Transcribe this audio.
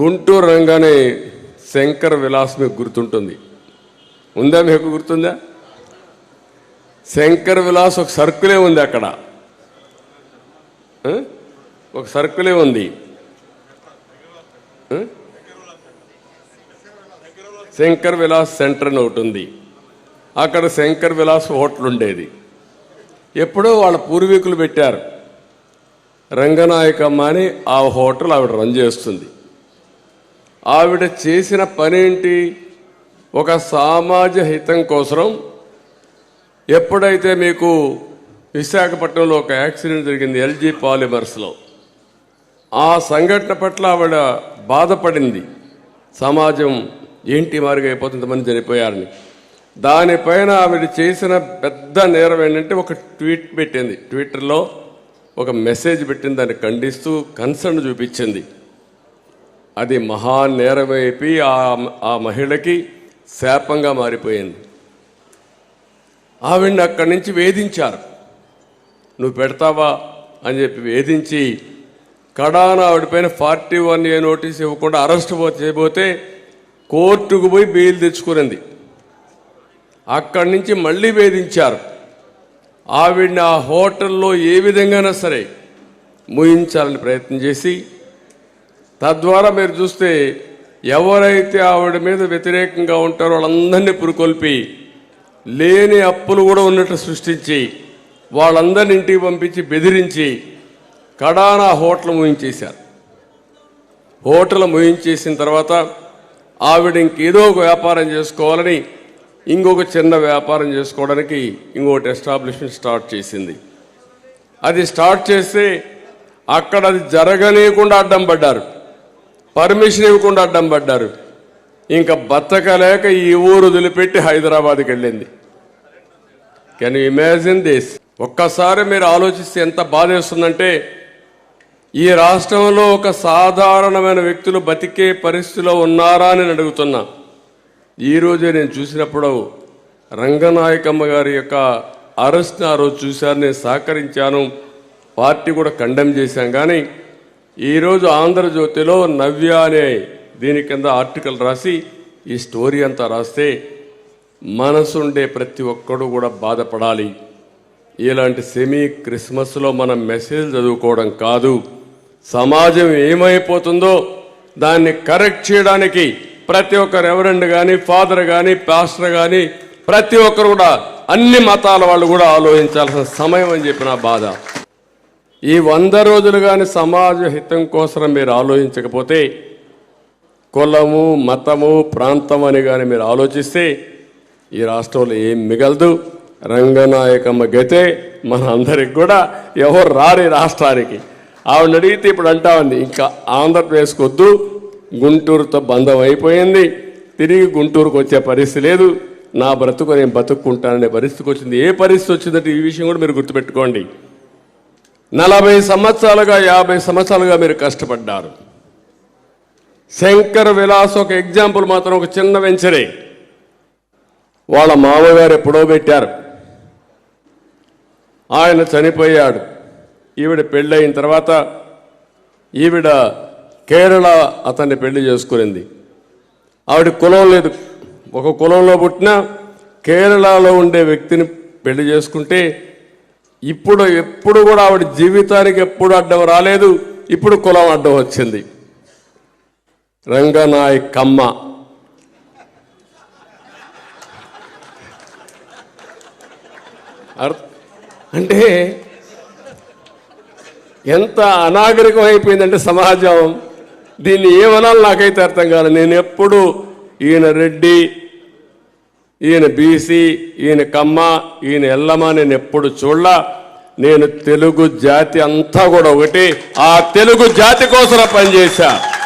గుంటూరు రంగానే శంకర్ విలాస్ మీకు గుర్తుంటుంది. ఉందా మీకు గుర్తుందా? శంకర్ విలాస్ ఒక సర్కులే ఉంది అక్కడ. ఒక సర్కులే ఉంది. శంకర్ విలాస్ సెంటర్ అని ఒకటి ఉంది. అక్కడ శంకర్ విలాస్ హోటల్ ఉండేది. ఎప్పుడో వాళ్ళ పూర్వీకులు పెట్టారు. రంగనాయకమ్మ అని ఆ హోటల్ ఆవిడ రన్ చేస్తుంది. ఆవిడ చేసిన పనేంటి? ఒక సామాజ హితం కోసం ఎప్పుడైతే మీకు విశాఖపట్నంలో ఒక యాక్సిడెంట్ జరిగింది ఎల్జీ పాలిమర్స్లో ఆ సంఘటన పట్ల ఆవిడ బాధపడింది. సమాజం ఏంటి మారుగా అయిపోతుంది మంది చనిపోయారని. దానిపైన ఆవిడ చేసిన పెద్ద నేరం ఏంటంటే ఒక ట్వీట్ పెట్టింది. ట్విట్టర్లో ఒక మెసేజ్ పెట్టింది దాన్ని ఖండిస్తూ కన్సర్న్ చూపించింది. అది మహా నేరమైపోయి ఆ ఆ మహిళకి శాపంగా మారిపోయింది. ఆవిడని అక్కడి నుంచి వేధించారు. నువ్వు పెడతావా? అని చెప్పి వేధించి కడాన ఆవిడపైన ఫార్టీ వన్ ఏ నోటీస్ ఇవ్వకుండా అరెస్ట్ చేయబోతే కోర్టుకు పోయి బెయిల్ తెచ్చుకునింది. అక్కడి నుంచి మళ్ళీ వేధించారు. ఆవిడని ఆ హోటల్లో ఏ విధంగానైనా సరే ముయించాలని ప్రయత్నం చేసి తద్వారా మీరు చూస్తే ఎవరైతే ఆవిడ మీద వ్యతిరేకంగా ఉంటారో వాళ్ళందరినీ పురుకొల్పి లేని అప్పులు కూడా ఉన్నట్టు సృష్టించి వాళ్ళందరిని ఇంటికి పంపించి బెదిరించి కడానా హోటల్ ముయించేశారు. హోటల్ ముయించేసిన తర్వాత ఆవిడ ఇంకేదో ఒక వ్యాపారం చేసుకోవాలని ఇంకొక చిన్న వ్యాపారం చేసుకోవడానికి ఇంకొకటి ఎస్టాబ్లిష్మెంట్ స్టార్ట్ చేసింది. అది స్టార్ట్ చేస్తే అక్కడ అది జరగనీయకుండా అడ్డం పడ్డారు. పర్మిషన్ ఇవ్వకుండా అడ్డం పడ్డారు. ఇంకా బతకలేక ఈ ఊరు వదిలిపెట్టి హైదరాబాద్కి వెళ్ళింది. కెన్ యూ ఇమాజిన్ దిస్ ఒక్కసారి మీరు ఆలోచిస్తే ఎంత బాధ వేస్తుందంటే ఈ రాష్ట్రంలో ఒక సాధారణమైన వ్యక్తులు బతికే పరిస్థితిలో ఉన్నారా అని అడుగుతున్నా. ఈరోజే నేను చూసినప్పుడు రంగనాయకమ్మ గారి యొక్క అరెస్ట్ని ఆ రోజు చూశాను నేను సహకరించాను పార్టీ కూడా కండెమ్ చేశాం. కానీ ఈరోజు ఆంధ్రజ్యోతిలో నవ్య అనే దీని కింద ఆర్టికల్ రాసి ఈ స్టోరీ అంతా రాస్తే మనసుండే ప్రతి ఒక్కడు కూడా బాధపడాలి. ఇలాంటి సెమీ క్రిస్మస్లో మనం మెసేజ్ చదువుకోవడం కాదు. సమాజం ఏమైపోతుందో దాన్ని కరెక్ట్ చేయడానికి ప్రతి ఒక్క రెవరెండ్ కానీ ఫాదర్ కానీ పాస్టర్ కానీ ప్రతి ఒక్కరు కూడా అన్ని మతాల వాళ్ళు కూడా ఆలోచించాల్సిన సమయం అని చెప్పిన బాధ. ఈ వంద రోజులు కానీ సమాజ హితం కోసం మీరు ఆలోచించకపోతే కులము మతము ప్రాంతం అని కానీ మీరు ఆలోచిస్తే ఈ రాష్ట్రంలో ఏం మిగలదు. రంగనాయకమ్మ గతే మన అందరికి కూడా ఎవరు రారు రాష్ట్రానికి. ఆవిడ అడిగితే ఇప్పుడు అంటా ఉంది ఇంకా ఆంధ్రప్రదేశ్కి వద్దు గుంటూరుతో బంధం అయిపోయింది. తిరిగి గుంటూరుకు వచ్చే పరిస్థితి లేదు. నా బ్రతుకు నేను బతుక్కుంటాననే పరిస్థితికి వచ్చింది. ఏ పరిస్థితి వచ్చిందంటే ఈ విషయం కూడా మీరు గుర్తుపెట్టుకోండి. నలభై సంవత్సరాలుగా యాభై సంవత్సరాలుగా మీరు కష్టపడ్డారు. శంకర్ విలాస్ ఒక ఎగ్జాంపుల్ మాత్రం ఒక చిన్న వెంచరే. వాళ్ళ మామగారు ఎప్పుడో పెట్టారు. ఆయన చనిపోయాడు. ఈవిడ పెళ్ళయిన తర్వాత ఈవిడ కేరళ అతన్ని పెళ్ళి చేసుకునింది. ఆవిడ కులం లేదు. ఒక కులంలో పుట్టిన కేరళలో ఉండే వ్యక్తిని పెళ్ళి చేసుకుంటే ఇప్పుడు ఎప్పుడు కూడా ఆవిడ జీవితానికి ఎప్పుడు అడ్డం రాలేదు ఇప్పుడు కులం అడ్డం వచ్చింది. రంగనాయక్ కమ్మ. అంటే ఎంత అనాగరికం అయిపోయిందంటే సమాజం. దీన్ని ఏమనాలి నాకైతే అర్థం కాదు నేను ఎప్పుడు ఈయన రెడ్డి ఈయన బీసీ ఈయన కమ్మ ఈయన ఎల్లమ్మ నేను ఎప్పుడు చూడలా. నేను తెలుగు జాతి అంతా కూడా ఒకటి. ఆ తెలుగు జాతి కోసం పనిచేశా.